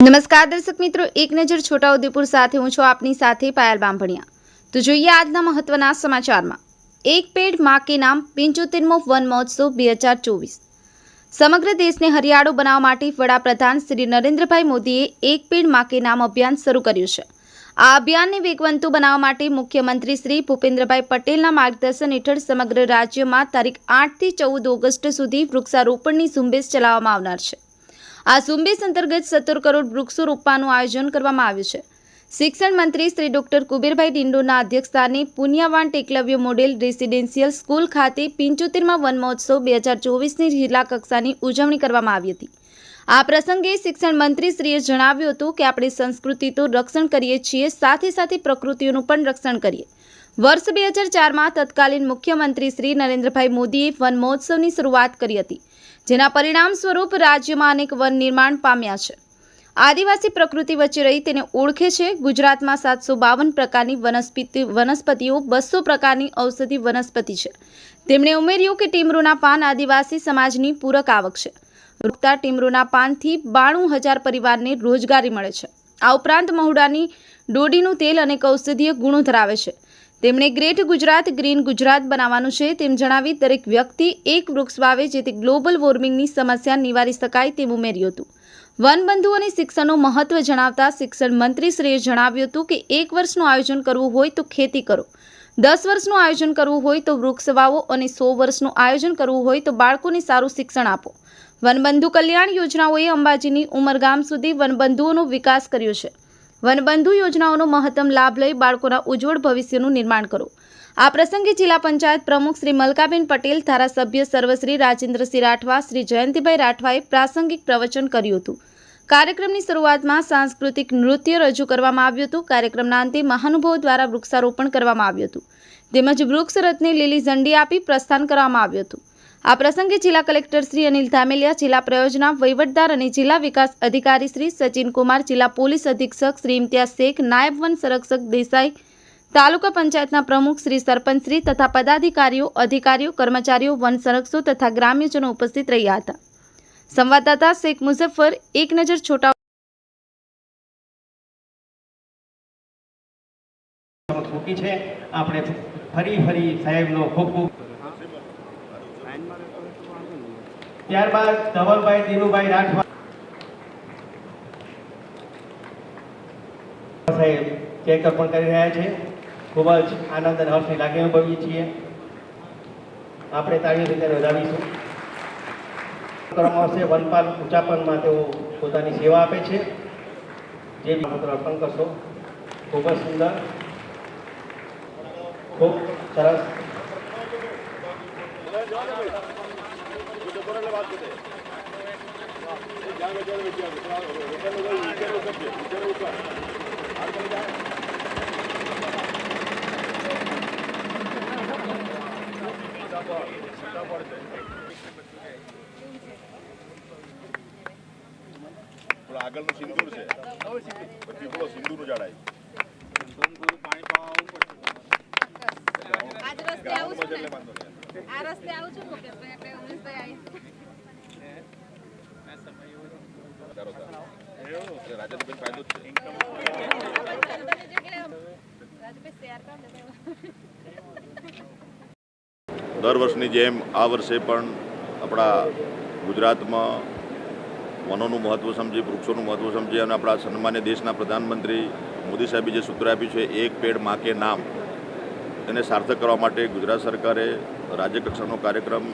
નમસ્કાર દર્શક મિત્રો, એક નજર છોટાઉદેપુર સાથે હું છું આપની સાથે પાયલ બાંભણિયા. તો જોઈએ આજના મહત્વના સમાચારમાં. એક પેડમાં કે નામ પંચોતેરમો વન મહોત્સવ બે હજાર ચોવીસ. સમગ્ર દેશને હરિયાળો બનાવવા માટે વડાપ્રધાન શ્રી નરેન્દ્રભાઈ મોદીએ એક પેડમાં કે નામ અભિયાન શરૂ કર્યું છે. આ અભિયાનને વેગવંતુ બનાવવા માટે મુખ્યમંત્રી શ્રી ભૂપેન્દ્રભાઈ પટેલના માર્ગદર્શન હેઠળ સમગ્ર રાજ્યમાં તારીખ આઠથી ચૌદ ઓગસ્ટ સુધી વૃક્ષારોપણની ઝુંબેશ ચલાવવામાં આવનાર છે. આ ઝુંબેશ અંતર્ગત સત્તર કરોડ વૃક્ષો રોપવાનું આયોજન કરવામાં આવ્યું છે. શિક્ષણ મંત્રી શ્રી ડોક્ટર કુબેરભાઈ ડિંડોના અધ્યક્ષસ્થાને Puniyavan Eklavya model residential school ખાતે પિંચોતેરમાં વન મહોત્સવ બે હજાર ચોવીસની જિલ્લા કક્ષાની ઉજવણી કરવામાં આવી હતી. આ પ્રસંગે શિક્ષણ મંત્રી શ્રીએ જણાવ્યું હતું કે આપણે સંસ્કૃતિ તો રક્ષણ કરીએ છીએ, સાથે સાથે પ્રકૃતિઓનું પણ રક્ષણ કરીએ. વર્ષ બે હજાર ચારમાં તત્કાલીન મુખ્યમંત્રી શ્રી નરેન્દ્રભાઈ મોદીએ વન મહોત્સવની શરૂઆત કરી હતી. જેના પરિણામ સ્વરૂપ રાજ્યમાં અનેક વન નિર્માણ પામ્યા છે. આદિવાસી પ્રકૃતિ વચ્ચે રહી તેને ઓળખે છે. ગુજરાતમાં સાતસો બાવન પ્રકારની વનસ્પતિ વનસ્પતિઓ, બસો પ્રકારની ઔષધિ વનસ્પતિ છે. તેમણે ઉમેર્યું કે ટીમરૂના પાન આદિવાસી સમાજની પૂરક આવક છે. રૂકતા ટીમરૂના પાનથી બાણું હજાર પરિવારને રોજગારી મળે છે. આ ઉપરાંત મહુડાની ડોડીનું તેલ અનેક ઔષધીય ગુણો ધરાવે છે. તેમણે ગ્રેટ ગુજરાત, ગ્રીન ગુજરાત બનાવવાનું છે તેમ જણાવી દરેક વ્યક્તિ એક વૃક્ષ વાવે જેથી ગ્લોબલ વોર્મિંગની સમસ્યા નિવારી શકાય તેમ ઉમેર્યું હતું. વનબંધુ અને શિક્ષણનું મહત્વ જણાવતા શિક્ષણ મંત્રીશ્રીએ જણાવ્યું હતું કે એક વર્ષનું આયોજન કરવું હોય તો ખેતી કરો. દસ વર્ષનું આયોજન કરવું હોય તો વૃક્ષ વાવો અને સો વર્ષનું આયોજન કરવું હોય તો બાળકોને સારું શિક્ષણ આપો. વનબંધુ કલ્યાણ યોજનાઓએ અંબાજીની ઉમરગામ સુધી વનબંધુઓનો વિકાસ કર્યો છે. વનબંધુ યોજનાઓનો મહત્તમ લાભ લઈ બાળકોના ઉજ્જવળ ભવિષ્યનું નિર્માણ કરો. આ પ્રસંગે જિલ્લા પંચાયત પ્રમુખ શ્રી મલકાબેન પટેલ, ધારાસભ્ય સર્વશ્રી રાજેન્દ્રસિંહ રાઠવા, શ્રી જયંતિભાઈ રાઠવાએ પ્રાસંગિક પ્રવચન કર્યું હતું. કાર્યક્રમની શરૂઆતમાં સાંસ્કૃતિક નૃત્ય રજૂ કરવામાં આવ્યું હતું. કાર્યક્રમના અંતે મહાનુભાવો દ્વારા વૃક્ષારોપણ કરવામાં આવ્યું હતું. તેમજ વૃક્ષરથને લીલી ઝંડી આપી પ્રસ્થાન કરવામાં આવ્યું હતું. આ પ્રસંગે જિલ્લા કલેક્ટર શ્રી અનિલ ધામેલિયા, જિલ્લા પ્રયોજના વહીવટદાર અને જિલ્લા વિકાસ અધિકારી શ્રી સચિન કુમાર જિલ્લા પોલીસ અધિક્ષક શ્રી ઇમ્તિયાઝ શેખ, નાયબ વન સંરક્ષક દેસાઈ, તાલુકા પંચાયતના પ્રમુખ શ્રી સરપંચ શ્રી તથા પદાધિકારીઓ, અધિકારીઓ, કર્મચારીઓ, વન સંરક્ષકો તથા ગ્રામ્યજનો ઉપસ્થિત રહ્યા હતા. સંવાદદાતા શેખ મુઝફ્ફર, એક નજર છોટા છે. આપણે ફરી ફરી સાહેબનો ખૂબ ખૂબ ત્યારબાદ ધવલભાઈ, દિનુભાઈ રાઠવા સાહેબ ચેકઅપ પણ કરી રહ્યા છે. ખૂબ જ આનંદ અને હર્ષની લાગણી અનુભવીએ છીએ. આપણે તાળીઓથી રીતે વધાવીશું ક્રમશે વનપાલ ઉચાપનમાં તેઓ પોતાની સેવા આપે છે. જે મંત્ર અર્પણ કરશો. ખૂબ જ સુંદર. ખૂબ સરસ. આગળનો સિંદૂર છે. પછી પેલો સિંદૂરનું ઝાડ પાણી પાવા રસ્તે આવું પડશે એટલે ને વાંધો નહીં દર વર્ષની જેમ આ વર્ષે પણ આપણા ગુજરાતમાં વનોનું મહત્ત્વ સમજી વૃક્ષોનું મહત્ત્વ સમજી અને આપણા સન્માન્ય દેશના પ્રધાનમંત્રી મોદી સાહેબે જે સૂત્ર આપ્યું છે, એક પેડ માકે નામ. તેને સાર્થક કરવા માટે ગુજરાત સરકારે રાજ્યકક્ષાનો કાર્યક્રમ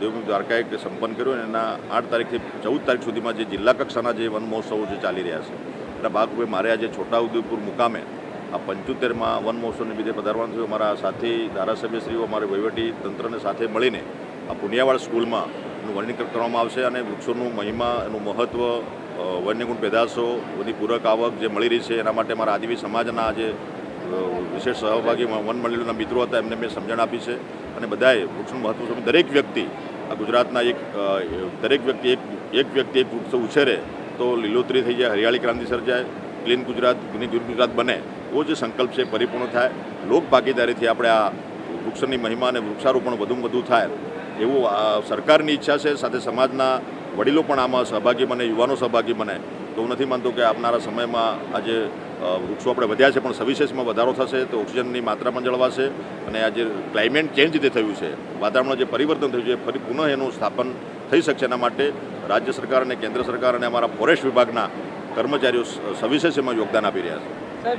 દેવભૂમિ દ્વારકાએ સંપન્ન કર્યો અને એના આઠ તારીખથી ચૌદ તારીખ સુધીમાં જે જિલ્લા કક્ષાના જે વન મહોત્સવો જે ચાલી રહ્યા છે એના ભાગરૂપે મારે આજે છોટાઉદેપુર મુકામે આ પંચોતેરમાં વન મહોત્સવની લીધે પધારવાનું થયું અમારા સાથી ધારાસભ્યશ્રીઓ અમારે વહીવટી તંત્રને સાથે મળીને આ પુનિયાવાડ સ્કૂલમાં એનું વર્ણીકરણ કરવામાં આવશે અને વૃક્ષોનું મહિમા એનું મહત્ત્વ વન્યગુણ પેદાશો બધી પૂરક આવક જે મળી રહી છે એના માટે મારા આદિવાસી સમાજના જે અ, વિશેષ સહભાગી વન મંડળીના મિત્રો હતા, એમને મેં સમજણ આપી છે. અને બધાએ વૃક્ષનું મહત્ત્વ છે દરેક વ્યક્તિ, આ ગુજરાતના એક દરેક વ્યક્તિ એક એક વ્યક્તિ એક વૃક્ષ ઉછેરે, તો લીલોતરી થઈ જાય, હરિયાળી ક્રાંતિ સર્જાય, ક્લીન ગુજરાત ગ્રીન ગુજરાત બને. એવો જે સંકલ્પ છે, પરિપૂર્ણ થાય. લોક ભાગીદારીથી આપણે આ વૃક્ષની મહિમા અને વૃક્ષારોપણ વધુમાં વધુ થાય. એવું સરકારની ઈચ્છા છે, સાથે સમાજના વડીલો પણ આમાં સહભાગી બને, યુવાનો સહભાગી બને. તો હું નથી માનતો કે આવનારા સમયમાં આજે વૃક્ષો આપણે વધ્યા છે, પણ સવિશેષમાં વધારો થશે તો ઓક્સિજનની માત્રા પણ જળવાશે અને આ જે ક્લાઇમેટ ચેન્જ જે થયું છે, વાતાવરણમાં જે પરિવર્તન થયું છે ફરી પુનઃ એનું સ્થાપન થઈ શકશે એના માટે રાજ્ય સરકાર અને કેન્દ્ર સરકાર અને અમારા ફોરેસ્ટ વિભાગના કર્મચારીઓ સવિશેષ એમાં યોગદાન આપી રહ્યા છે.